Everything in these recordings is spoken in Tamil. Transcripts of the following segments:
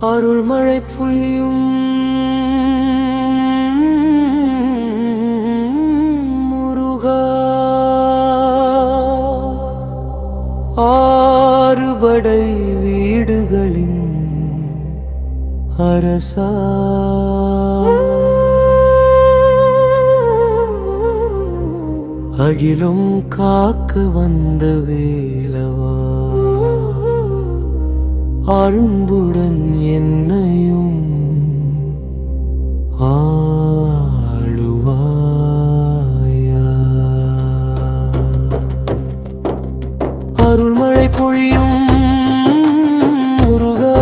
அருள்மழை புள்ளியும் முருகா. ஆறுபடை வீடுகளின் அரசா. அகிலும் காக்க வந்த வேலவா. அரும்புடன் என்னையும் ஆளுவாயா. அருள்மழை பொழியும் முருகா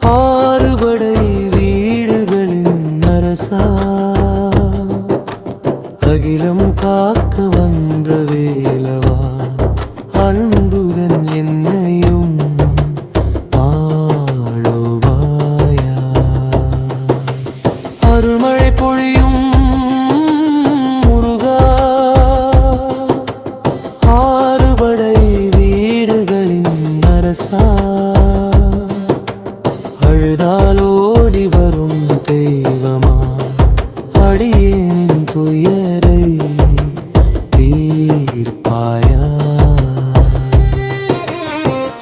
ஆறுபடை வீடுகளின் அரசா. அகிலம் காக்க வந்த வேலவா. அழுதால் ஓடி வரும் தெய்வமா? அடியேனின் துயரை தீர்ப்பாயா?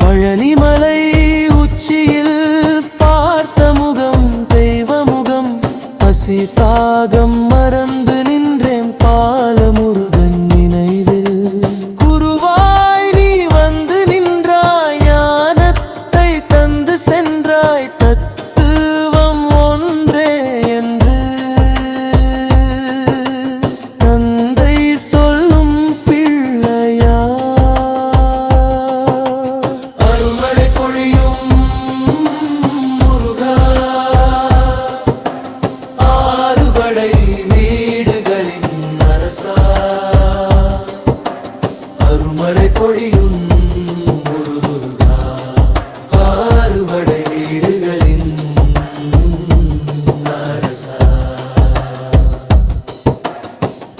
பழனிமலை உச்சியில் பார்த்த முகம் தெய்வ முகம் பசி தாகம் மறந்து பொழியும் முருகா ஆறுபடை வீடுகளின்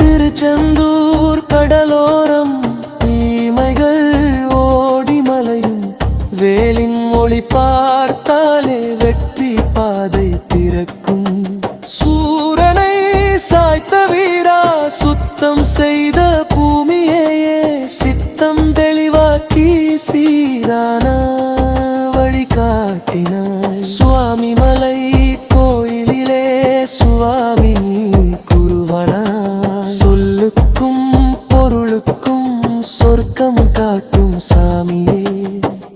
திருச்செந்தூர் கடலோரம் தீமைகள் ஓடி மலையும் வேலின் ஒளி பார்த்தாலே வெற்றி பாதை திறக்கும். சூரனை சாய்த்த வீரா சுத்தம் செய்த நீதானா வழி காட்டினாய். சுவாமி மலை கோயிலிலே சுவாமி நீ குருவனா சொல்லுக்கும் பொருளுக்கும் சொர்க்கம் காட்டும் சாமியே.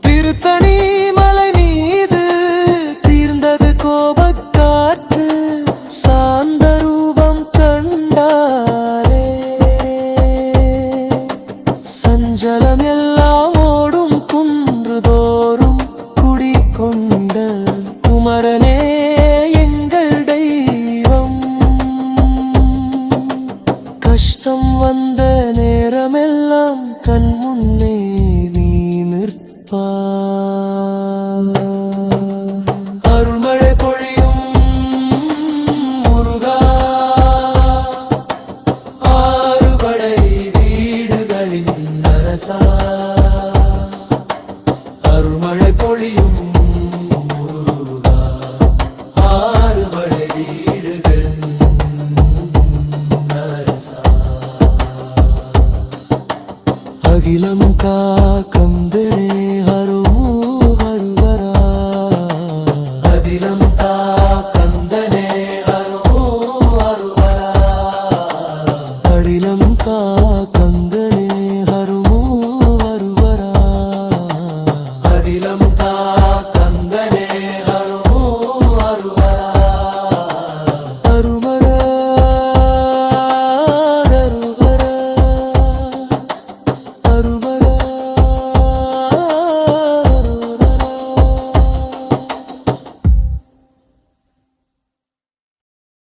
திருத்தணி மலை மீது தீர்ந்தது கோபக்காற்று. சாந்த ரூபம் கண்டாரே சஞ்சலம் முன்னே நீ நிற்பா அருள்மழை பொழியும் முருகா ஆறுபடை வீடுகளின் அரசா அருள்மழை பொழியும் அகிலம் காக்க